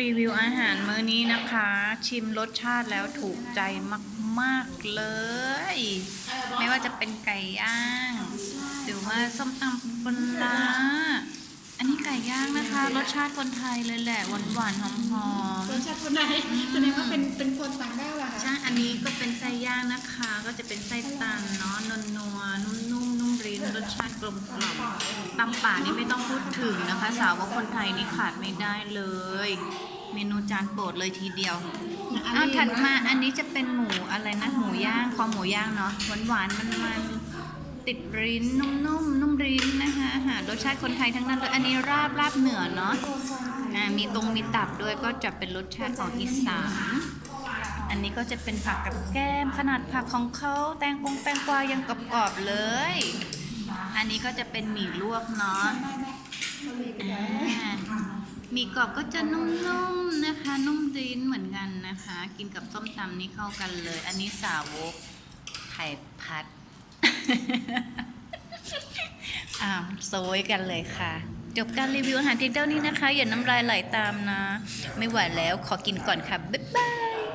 รีวิวอาหารมื้อนี้นะคะ ชิมรสชาติแล้วถูกใจมาก ๆ เลย ไม่ว่าจะเป็นไก่ย่าง หรือว่าส้มตำปลาอันนี้ไก่ย่างนะคะ รสชาติคนไทยเลยแหละหวานหวานๆหอมหอมรสชาติคนไหนแสดงว่าเป็นเป็นคนต่างด้าวเหรอๆคะใช่อันนี้ก็เป็นไส้ย่างนะคะ ก็จะเป็นไส้ตันเนาะนวลนัวๆนุ่มๆนุ่มริ้นร สชาติกลมกล่อมตำป่านี่ไม่ต้องพูดถึงนะคะ สาวว่าคนไทยนี่ขาดไม่ได้เลย เมนูจานโปรดเลยทีเดียวเอาถัดมาอันนี้จะเป็นหมูอะไรนะหมูย่างคอหมูย่างเนาะหวานหวานมันมันๆติดริ้นนุ่มๆนุ่มริ้นนะคะอาหารรสชาติคนไทยทั้งนั้นเลยอันนี้ราบราบเหนือเนาะอ่ามีตรงมีตับด้วยก็จะเป็นรสชาติของอีสานอันนี้ก็จะเป็นผักกับแก้มขนาดผักของเขาแตงกวงแตงกวายังกรอบๆเลยอั นนี้ก็จะเป็นหมี่ลวกเนาะหมี่กรอบก็จะนุ่มๆนะคะ นุ่มดิ้นเหมือนกันนะคะ กินกับส้มตำนี่เข้ากันเลย อันนี้สาวกไข่พัดอ่าโซยกันเลยค่ะ จบการรีวิวอาหารเพียงเท่านี้นะคะ อย่าน้ำลายไหลตามนะ ไม่ไหวแล้วขอกินก่อนค่ะ บ๊ายบาย